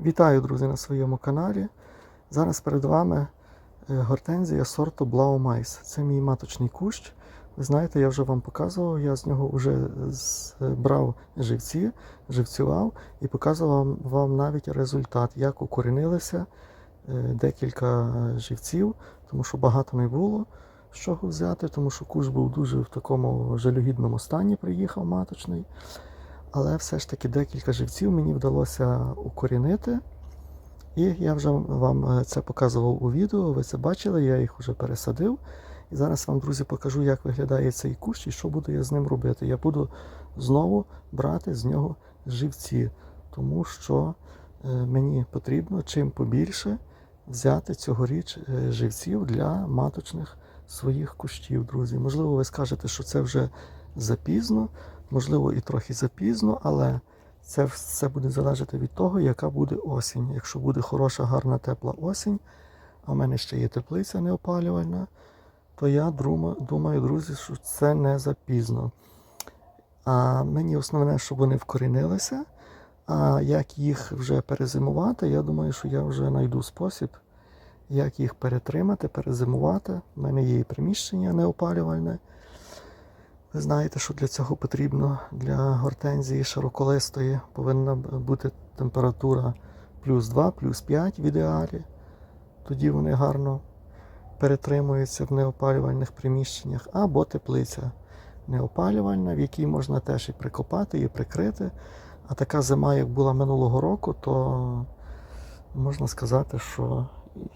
Вітаю, друзі, на своєму каналі. Зараз перед вами е, гортензія сорту Blaumais. Це мій маточний кущ. Ви знаєте, я вже вам показував, я з нього вже брав живці, живцював і показував вам навіть результат, як укорінилися е, декілька живців, тому що багато не було з чого взяти, тому що кущ був дуже в такому жалюгідному стані, приїхав маточний. Але все ж таки декілька живців мені вдалося укорінити. І я вже вам е, це показував у відео, ви це бачили, я їх вже пересадив. І зараз вам, друзі, покажу, як виглядає цей кущ і що буду я з ним робити. Я буду знову брати з нього живці, тому що е, мені потрібно чим побільше взяти цьогоріч е, живців для маточних своїх кущів, друзі. Можливо, ви скажете, що це вже запізно. Можливо, і трохи запізно, але це все буде залежати від того, яка буде осінь. Якщо буде хороша, гарна, тепла осінь, а в мене ще є теплиця неопалювальна, то я думаю, друзі, що це не запізно. А мені основне, щоб вони вкорінилися. А як їх вже перезимувати, я думаю, що я вже знайду спосіб, як їх перетримати, перезимувати. У мене є і приміщення неопалювальне. Ви знаєте, що для цього потрібно для гортензії широколистої повинна бути температура плюс 2, плюс 5 в ідеалі. Тоді вони гарно перетримуються в неопалювальних приміщеннях, або теплиця неопалювальна, в якій можна теж і прикопати, і прикрити. А така зима, як була минулого року, то можна сказати, що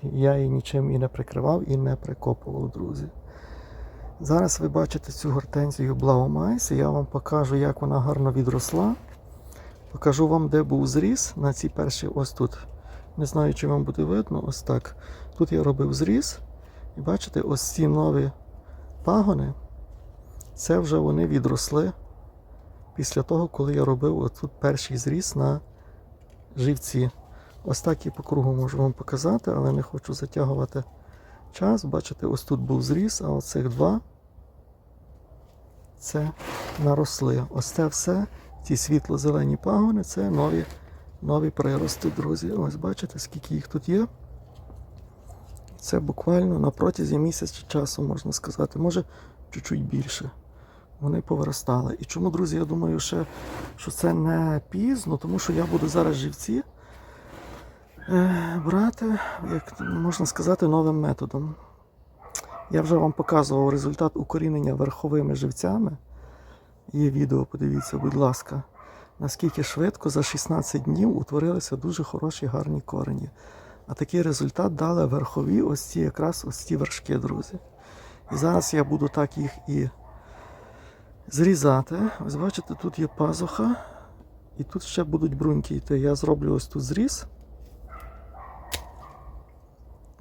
я її нічим і не прикривав, і не прикопував, друзі. Зараз ви бачите цю гортензію Blaumais, і я вам покажу, як вона гарно відросла. Покажу вам, де був зріз на цій першій ось тут. Не знаю, чи вам буде видно, ось так. Тут я робив зріз. І бачите, ось ці нові пагони, це вже вони відросли після того, коли я робив тут перший зріз на живці. Ось так і по кругу можу вам показати, але не хочу затягувати час. Бачите, ось тут був зріз, а оцих два це наросли. Ось це все, ці світло-зелені пагони, це нові нові прирости, друзі. Ось бачите, скільки їх тут є. Це буквально на протязі місяця часу, можна сказати, може чуть-чуть більше. Вони повиростали. І чому, друзі, я думаю, ще, що це не пізно, тому що я буду зараз живці брати, як можна сказати, новим методом. Я вже вам показував результат укорінення верховими живцями. Є відео, подивіться, будь ласка, наскільки швидко за 16 днів утворилися дуже хороші гарні корені. А такий результат дали верхові ось ці якраз ось ці вершки, друзі. І зараз я буду так їх і зрізати. Ось бачите, тут є пазуха, і тут ще будуть бруньки йти. Я зроблю ось тут зріз.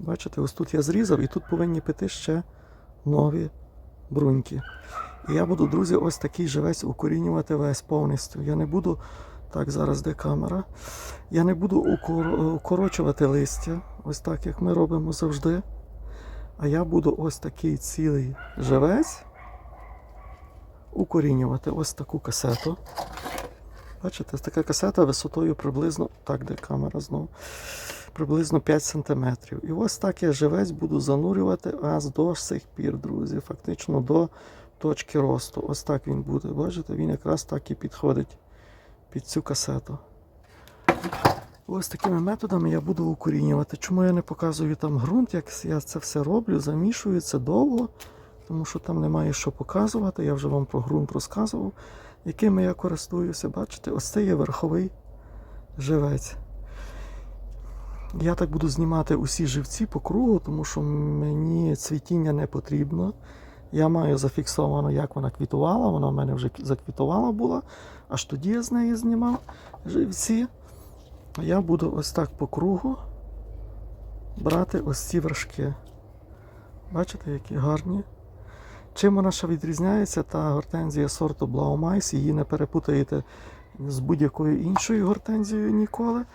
Бачите, ось тут я зрізав і тут повинні піти ще нові бруньки. І я буду, друзі, ось такий живець укорінювати весь повністю. Я не буду, так, зараз де камера. Я не буду укор... укорочувати листя, ось так, як ми робимо завжди. А я буду ось такий цілий живець укорінювати ось таку касету. Бачите, така касета висотою приблизно, так, де камера знову, приблизно 5 см. І ось так я живець буду занурювати аж до сих пір, друзі. Фактично до точки росту. Ось так він буде. Бачите, він якраз так і підходить під цю касету. Ось такими методами я буду укорінювати. Чому я не показую там ґрунт, як я це все роблю, замішую це довго, тому що там немає що показувати. Я вже вам про ґрунт розказував якими я користуюся. Бачите, ось це є верховий живець. Я так буду знімати усі живці по кругу, тому що мені цвітіння не потрібно. Я маю зафіксовано, як вона квітувала, вона в мене вже заквітувала була. Аж тоді я з неї знімав живці. Я буду ось так по кругу брати ось ці вершки. Бачите, які гарні. Чим вона ще відрізняється, та гортензія сорту Blaumais, її не перепутаєте з будь-якою іншою гортензією ніколи.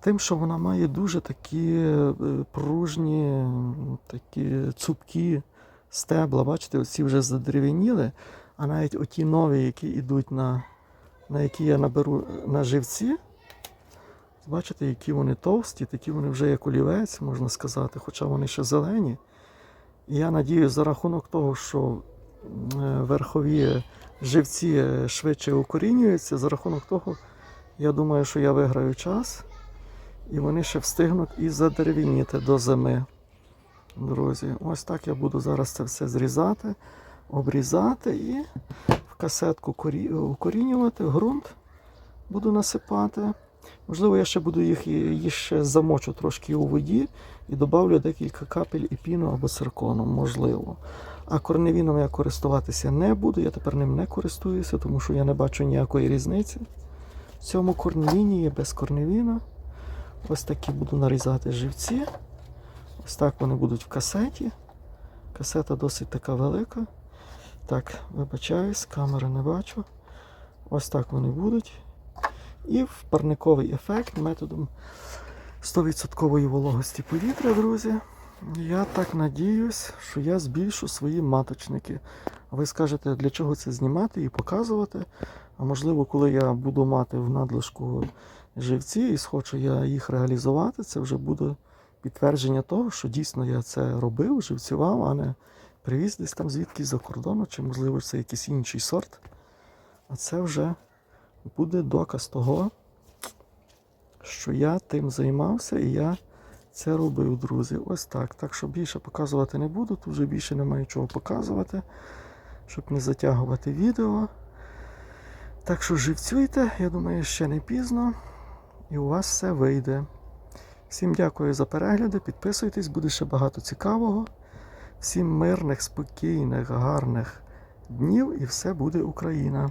Тим, що вона має дуже такі е, пружні, такі цупкі стебла. Бачите, оці вже задерев'яніли, а навіть оті нові, які йдуть на на які я наберу на живці, Бачите, які вони товсті, такі вони вже як олівець, можна сказати, хоча вони ще зелені. І я надіюсь, за рахунок того, що е, верхові живці е, швидше укорінюються, за рахунок того, я думаю, що я виграю час, і вони ще встигнуть і задеревініти до зими. Друзі, ось так я буду зараз це все зрізати, обрізати і в касетку корі- укорінювати, ґрунт буду насипати. Можливо, я ще буду їх, ще замочу трошки у воді і додавлю декілька капель епіну або циркону, можливо. А корневіном я користуватися не буду, я тепер ним не користуюся, тому що я не бачу ніякої різниці. В цьому корневіні є без корневіна. Ось такі буду нарізати живці. Ось так вони будуть в касеті. Касета досить така велика. Так, вибачаюсь, камери не бачу. Ось так вони будуть. І в парниковий ефект методом 100% вологості повітря, друзі. Я так надіюсь, що я збільшу свої маточники. Ви скажете, для чого це знімати і показувати? А можливо, коли я буду мати в надлишку живці і схочу я їх реалізувати, це вже буде підтвердження того, що дійсно я це робив, живцював, а не привіз десь там звідки за кордону, чи можливо це якийсь інший сорт. А це вже буде доказ того, що я тим займався і я це робив, друзі. Ось так. Так що більше показувати не буду, тут вже більше немає чого показувати, щоб не затягувати відео. Так що живцюйте, я думаю, ще не пізно, і у вас все вийде. Всім дякую за перегляди, підписуйтесь, буде ще багато цікавого. Всім мирних, спокійних, гарних днів і все буде Україна!